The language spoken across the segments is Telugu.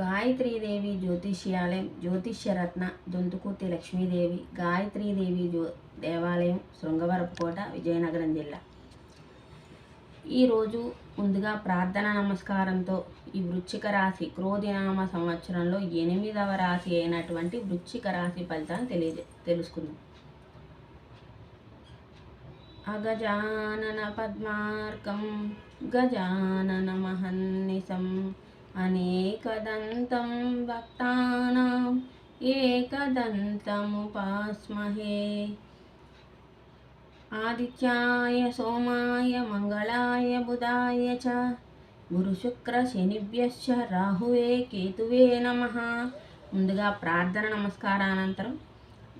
గాయత్రీదేవి జ్యోతిష్యాలయం జ్యోతిష్యరత్న దొంతుకుర్తి లక్ష్మీదేవి గాయత్రీదేవి జ్యో దేవాలయం శృంగవరపుకోట విజయనగరం జిల్లా. ఈరోజు ముందుగా ప్రార్థన నమస్కారంతో ఈ వృశ్చిక రాశి క్రోధినామ సంవత్సరంలో ఎనిమిదవ రాశి అయినటువంటి వృశ్చిక రాశి ఫలితాన్ని తెలియజే తెలుసుకుందాం. అగజానన పద్మార్కం గజానన మహన్నిసం అనేకదంతం భక్తానాం ఏకదంతముపాస్మహే ఆదిత్యాయ సోమాయ మంగళాయ బుధాయ చ. గురుశుక్ర శనిభ్యశ్చ రాహువే కేతువే నమ. ముందుగా ప్రార్థన నమస్కారానంతరం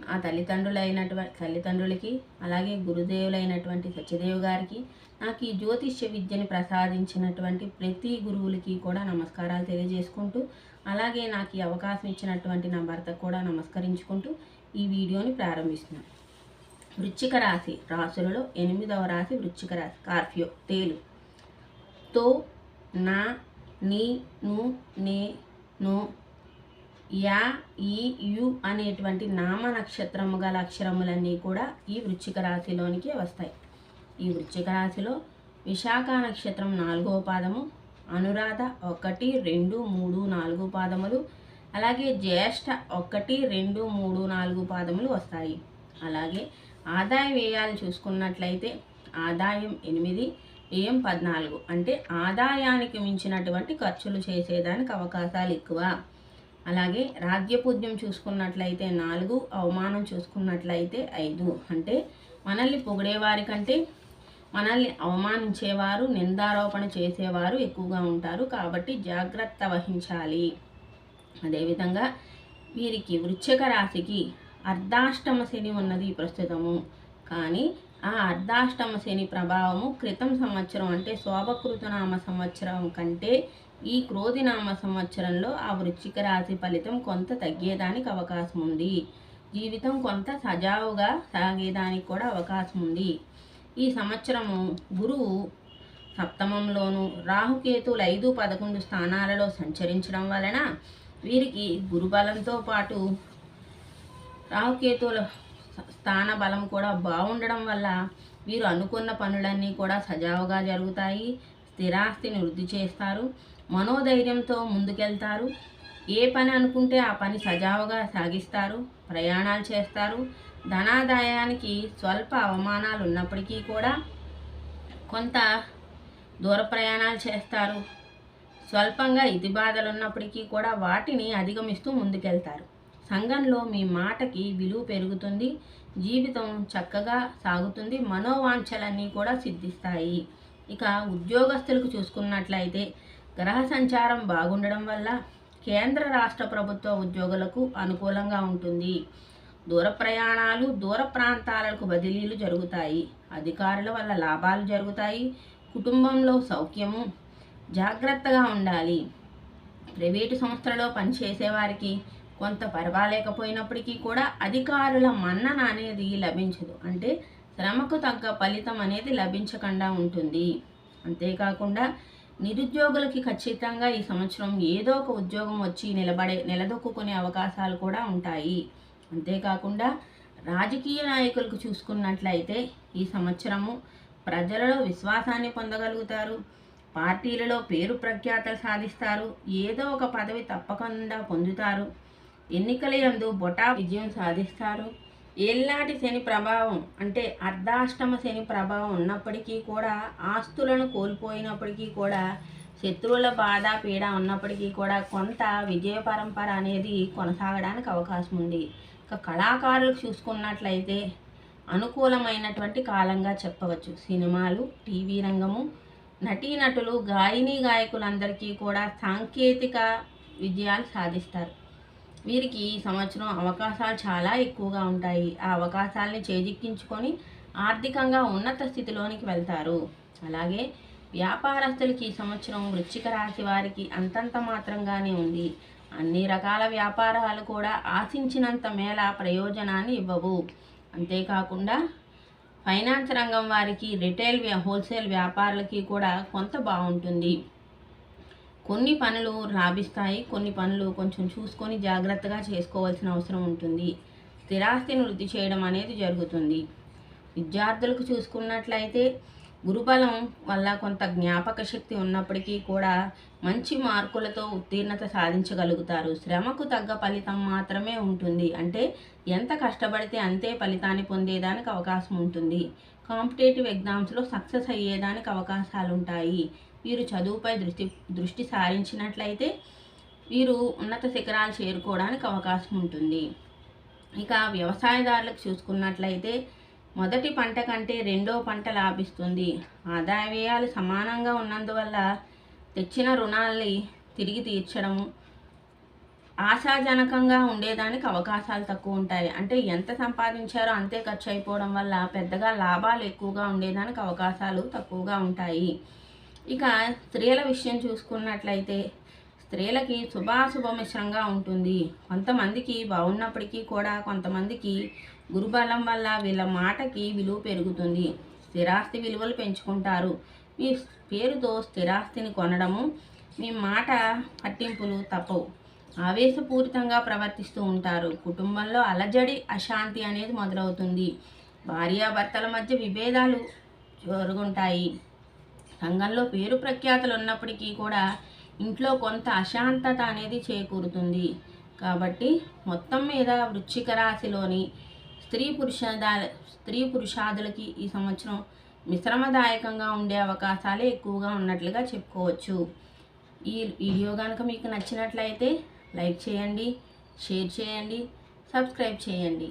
ఆ తల్లిదండ్రులైనటువంటి తల్లిదండ్రులకి అలాగే గురుదేవులైనటువంటి సత్యదేవ్ గారికి నాకు ఈ జ్యోతిష్య విద్యను ప్రసాదించినటువంటి ప్రతి గురువులకి కూడా నమస్కారాలు తెలియజేసుకుంటూ అలాగే నాకు ఈ అవకాశం ఇచ్చినటువంటి నా భర్తకు కూడా నమస్కరించుకుంటూ ఈ వీడియోని ప్రారంభిస్తున్నాను. వృచ్చిక రాశి రాశులలో ఎనిమిదవ రాశి వృచ్చిక రాశి కార్ఫ్యో తేలు. తో నా నీ ను నే నో యా ఈ యు అనేటువంటి నామ నక్షత్రము గల అక్షరములన్నీ కూడా ఈ వృశ్చిక రాశిలోనికి వస్తాయి. ఈ వృశ్చిక రాశిలో విశాఖ నక్షత్రం నాలుగవ పాదము అనురాధ ఒకటి రెండు మూడు నాలుగు పాదములు అలాగే జ్యేష్ఠ ఒకటి రెండు మూడు నాలుగు పాదములు వస్తాయి. అలాగే ఆదాయ వ్యయాలు చూసుకున్నట్లయితే ఆదాయం ఎనిమిది వ్యయం పద్నాలుగు అంటే ఆదాయానికి మించినటువంటి ఖర్చులు చేసేదానికి అవకాశాలు ఎక్కువ. అలాగే రాజ్యపూజ్యం చూసుకున్నట్లయితే నాలుగు అవమానం చూసుకున్నట్లయితే ఐదు. అంటే మనల్ని పొగిడేవారి కంటే మనల్ని అవమానించేవారు నిందారోపణ చేసేవారు ఎక్కువగా ఉంటారు. కాబట్టి జాగ్రత్త వహించాలి. అదేవిధంగా వీరికి వృశ్చిక రాశికి అర్ధాష్టమ శని ఉన్నది ప్రస్తుతము. కానీ ఆ అర్ధాష్టమ శని ప్రభావము క్రితం సంవత్సరం అంటే శోభకృతనామ సంవత్సరం కంటే ఈ క్రోధినామ సంవత్సరంలో ఆ వృశ్చిక రాశి ఫలితం కొంత తగ్గేదానికి అవకాశం ఉంది. జీవితం కొంత సజావుగా సాగేదానికి కూడా అవకాశం ఉంది. ఈ సంవత్సరము గురువు సప్తమంలోను రాహుకేతువులు ఐదు పదకొండు స్థానాలలో సంచరించడం వలన వీరికి గురుబలంతో పాటు రాహుకేతువుల స్థాన బలం కూడా బాగుండడం వల్ల వీరు అనుకున్న పనులన్నీ కూడా సజావుగా జరుగుతాయి. స్థిరాస్తిని వృద్ధి చేస్తారు. మనోధైర్యంతో ముందుకెళ్తారు. ఏ పని అనుకుంటే ఆ పని సజావుగా సాగిస్తారు. ప్రయాణాలు చేస్తారు. ధనాదాయానికి స్వల్ప అవమానాలు ఉన్నప్పటికీ కూడా కొంత దూర ప్రయాణాలు చేస్తారు. స్వల్పంగా ఇతి బాధలు ఉన్నప్పటికీ కూడా వాటిని అధిగమిస్తూ ముందుకెళ్తారు. సంఘంలో మీ మాటకి విలువ పెరుగుతుంది జీవితం చక్కగా సాగుతుంది మనోవాంఛలన్నీ కూడా సిద్ధిస్తాయి. ఇక ఉద్యోగస్తులకు చూసుకున్నట్లయితే గ్రహ సంచారం బాగుండడం వల్ల కేంద్ర రాష్ట్ర ప్రభుత్వ ఉద్యోగులకు అనుకూలంగా ఉంటుంది. దూర ప్రయాణాలు దూర ప్రాంతాలకు బదిలీలు జరుగుతాయి. అధికారుల వల్ల లాభాలు జరుగుతాయి. కుటుంబంలో సౌఖ్యము జాగ్రత్తగా ఉండాలి. ప్రైవేటు సంస్థలలో పనిచేసేవారికి కొంత పర్వాలేకపోయినప్పటికీ కూడా అధికారుల మన్నన అనేది లభించదు. అంటే శ్రమకు తగ్గ ఫలితం అనేది లభించకుండా ఉంటుంది. అంతేకాకుండా నిరుద్యోగులకి ఖచ్చితంగా ఈ సంవత్సరం ఏదో ఒక ఉద్యోగం వచ్చి నిలబడే నిలదొక్కునే అవకాశాలు కూడా ఉంటాయి. అంతేకాకుండా రాజకీయ నాయకులకు చూసుకున్నట్లయితే ఈ సంవత్సరము ప్రజలలో విశ్వాసాన్ని పొందగలుగుతారు. పార్టీలలో పేరు ప్రఖ్యాతలు సాధిస్తారు. ఏదో ఒక పదవి తప్పకుండా పొందుతారు. ఎన్నికల యందు బొటా విజయం సాధిస్తారు. ఏళ్ళనాటి శని ప్రభావం అంటే అర్ధాష్టమ శని ప్రభావం ఉన్నప్పటికీ కూడా ఆస్తులను కోల్పోయినప్పటికీ కూడా శత్రువుల బాధ పీడ ఉన్నప్పటికీ కూడా కొంత విజయ పరంపర అనేది కొనసాగడానికి అవకాశం ఉంది. ఇక కళాకారులకు చూసుకున్నట్లయితే అనుకూలమైనటువంటి కాలంగా చెప్పవచ్చు. సినిమాలు టీవీ రంగము నటీనటులు గాయని గాయకులందరికీ కూడా సాంకేతిక విజయాలు సాధిస్తారు. వీరికి ఈ సంవత్సరం అవకాశాలు చాలా ఎక్కువగా ఉంటాయి. ఆ అవకాశాలని చేజిక్కించుకొని ఆర్థికంగా ఉన్నత స్థితిలోనికి వెళ్తారు. అలాగే వ్యాపారస్తులకి ఈ సంవత్సరం వృశ్చిక రాశి వారికి అంతంత మాత్రంగానే ఉంది. అన్ని రకాల వ్యాపారాలు కూడా ఆశించినంత మేళ ప్రయోజనాన్ని ఇవ్వవు. అంతేకాకుండా ఫైనాన్స్ రంగం వారికి రిటైల్ హోల్సేల్ వ్యాపారులకి కూడా కొంత బాగుంటుంది. కొన్ని పనులు రాబిస్తాయి కొన్ని పనులు కొంచెం చూసుకొని జాగ్రత్తగా చేసుకోవాల్సిన అవసరం ఉంటుంది. స్థిరాస్తిని వృద్ధి చేయడం అనేది జరుగుతుంది. విద్యార్థులకు చూసుకున్నట్లయితే గురుబలం వల్ల కొంత జ్ఞాపక శక్తి ఉన్నప్పటికీ కూడా మంచి మార్కులతో ఉత్తీర్ణత సాధించగలుగుతారు. శ్రమకు తగ్గ ఫలితం మాత్రమే ఉంటుంది. అంటే ఎంత కష్టపడితే అంతే ఫలితాన్ని పొందేదానికి అవకాశం ఉంటుంది. కాంపిటేటివ్ ఎగ్జామ్స్లో సక్సెస్ అయ్యేదానికి అవకాశాలు ఉంటాయి వీరు చదువుపై దృష్టి దృష్టి సారించినట్లయితే వీరు ఉన్నత శిఖరాలు చేరుకోవడానికి అవకాశం ఉంటుంది. ఇక వ్యవసాయదారులకు చూసుకున్నట్లయితే మొదటి పంట కంటే రెండో పంట లాభిస్తుంది. ఆదాయ వ్యయాలు సమానంగా ఉన్నందువల్ల తెచ్చిన రుణాల్ని తిరిగి తీర్చడము ఆశాజనకంగా ఉండేదానికి అవకాశాలు తక్కువ ఉంటాయి. అంటే ఎంత సంపాదించారో అంతే ఖర్చు అయిపోవడం వల్ల పెద్దగా లాభాలు ఎక్కువగా ఉండేదానికి అవకాశాలు తక్కువగా ఉంటాయి. ఇక స్త్రీల విషయం చూసుకున్నట్లయితే స్త్రీలకి శుభాశుభ మిశ్రంగా ఉంటుంది. కొంతమందికి బాగున్నప్పటికీ కూడా కొంతమందికి గురుబలం వల్ల వీళ్ళ మాటకి విలువ పెరుగుతుంది. స్థిరాస్తి విలువలు పెంచుకుంటారు. మీ పేరుతో స్థిరాస్తిని కొనడము మీ మాట పట్టింపులు తప్పవు. ఆవేశపూరితంగా ప్రవర్తిస్తూ ఉంటారు. కుటుంబంలో అలజడి అశాంతి అనేది మొదలవుతుంది. భార్యాభర్తల మధ్య విభేదాలు జరుగుంటాయి. సంఘంలో పేరు ప్రఖ్యాతులు ఉన్నప్పటికీ కూడా ఇంట్లో కొంత అశాంతత అనేది చేకూరుతుంది. కాబట్టి మొత్తం మీద వృశ్చిక రాశిలోని స్త్రీ పురుషాద స్త్రీ పురుషాదులకి ఈ సంవత్సరం మిశ్రమదాయకంగా ఉండే అవకాశాలే ఎక్కువగా ఉన్నట్లుగా చెప్పుకోవచ్చు. ఈ వీడియో కనుక మీకు నచ్చినట్లయితే లైక్ చేయండి షేర్ చేయండి సబ్స్క్రైబ్ చేయండి.